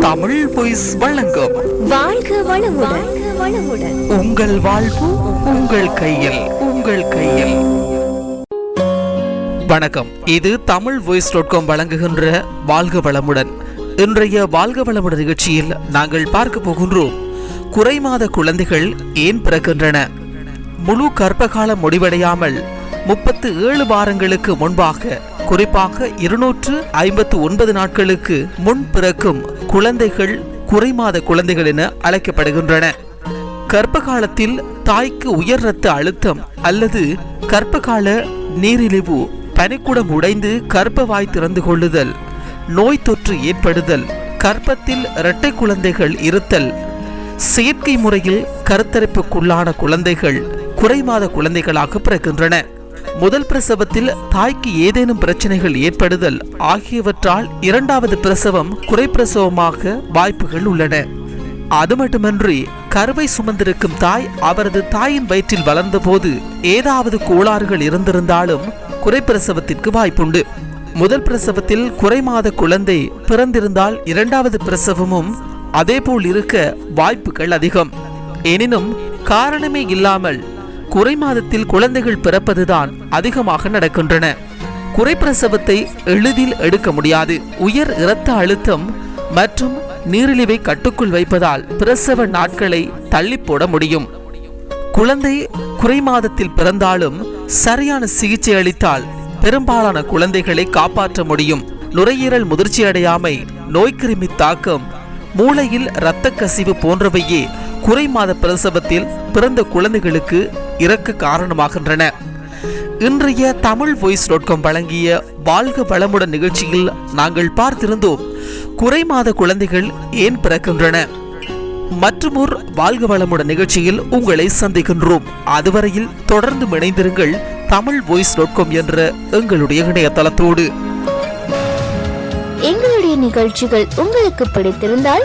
Tamil boys வழங்கும். வாழ்க வளமுடன். உங்கள் வாழ்வு உங்கள் கையில் உங்கள் கையில். வணக்கம். இது தமிழ் வாய்ஸ் டாட் காம் வழங்குகின்ற வாழ்க வளமுடன். இன்றைய வாழ்க வளமுடன் நிகழ்ச்சியில் நாங்கள் பார்க்க போகின்றோம். குறைமாத குழந்தைகள் ஏன் பிறக்கின்றன? முழு கர்ப்பகாலம் முடிவடையாமல் முப்பத்து ஏழு வாரங்களுக்கு முன்பாக குறிப்பாக இருநூற்று ஐம்பத்து ஒன்பது நாட்களுக்கு முன் பிறக்கும் குழந்தைகள் குறைமாத குழந்தைகள் என அழைக்கப்படுகின்றன. கர்ப்ப காலத்தில் தாய்க்கு உயர் இரத்த அழுத்தம் அல்லது கர்ப்பகால நீரிழிவு பனிக்குடம் உடைந்து கர்ப்பவாய் திறந்து கொள்ளுதல் நோய் தொற்று ஏற்படுதல் கர்ப்பத்தில் இரட்டை குழந்தைகள் இருத்தல் செயற்கை முறையில் கருத்தரிப்புக்குள்ளான குழந்தைகள் குறைமாத குழந்தைகளாக பிறக்கின்றன. முதல் பிரசவத்தில் தாய்க்கு ஏதேனும் பிரச்சனைகள் ஏற்படுதல் ஆகியவற்றால் இரண்டாவது பிரசவம் குறைப்பிரசவமாக வாய்ப்புகள் உள்ளன. அது மட்டுமன்றி கருவை சுமந்திருக்கும் தாய் அவரது தாயின் வயிற்றில் வளர்ந்தபோது ஏதாவது கோளாறுகள் இருந்திருந்தாலும் குறைப்பிரசவத்திற்கு வாய்ப்புண்டு. முதல் பிரசவத்தில் குறைமாத குழந்தை பிறந்திருந்தால் இரண்டாவது பிரசவமும் அதேபோல் இருக்க வாய்ப்புகள் அதிகம். எனினும் காரணமே இல்லாமல் குறை மாதத்தில் குழந்தைகள் பிறப்பதுதான் அதிகமாக நடக்கின்றன. குறைப்பிரசவத்தை எளிதில் எடுக்க முடியாது. உயர் இரத்த அழுத்தம் மற்றும் நீரிழிவை கட்டுக்குள் வைப்பதால் பிரசவ நாட்களை தள்ளி போட முடியும். குழந்தை குறை மாதத்தில் பிறந்தாலும் சரியான சிகிச்சை அளித்தால் பெரும்பாலான குழந்தைகளை காப்பாற்ற முடியும். நுரையீரல் முதிர்ச்சி அடையாமை நோய்க்கிருமி தாக்கம் மூளையில் இரத்த கசிவு போன்றவையே குறை மாத பிரசவத்தில் பிறந்த குழந்தைகளுக்கு இறக்க காரணமாகின்றன. இன்றைய தமிழ் வாய்ஸ் டாட் காம் வழங்கிய வாழ்க வளமுடன் நிகழ்ச்சியில் நாங்கள் பார்த்திருந்தோம் குறை மாத குழந்தைகள் ஏன் பிறக்கின்றன? மற்றுமோர் வாழ்க வளமுடன் நிகழ்ச்சியில் உங்களை சந்திக்கின்றோம். அதுவரையில் தொடர்ந்து இணைந்திருங்கள் தமிழ் வாய்ஸ் டாட் காம் என்ற எங்களுடைய இணையதளத்தோடு. எங்களுடைய நிகழ்ச்சிகள் உங்களுக்கு பிடித்திருந்தால்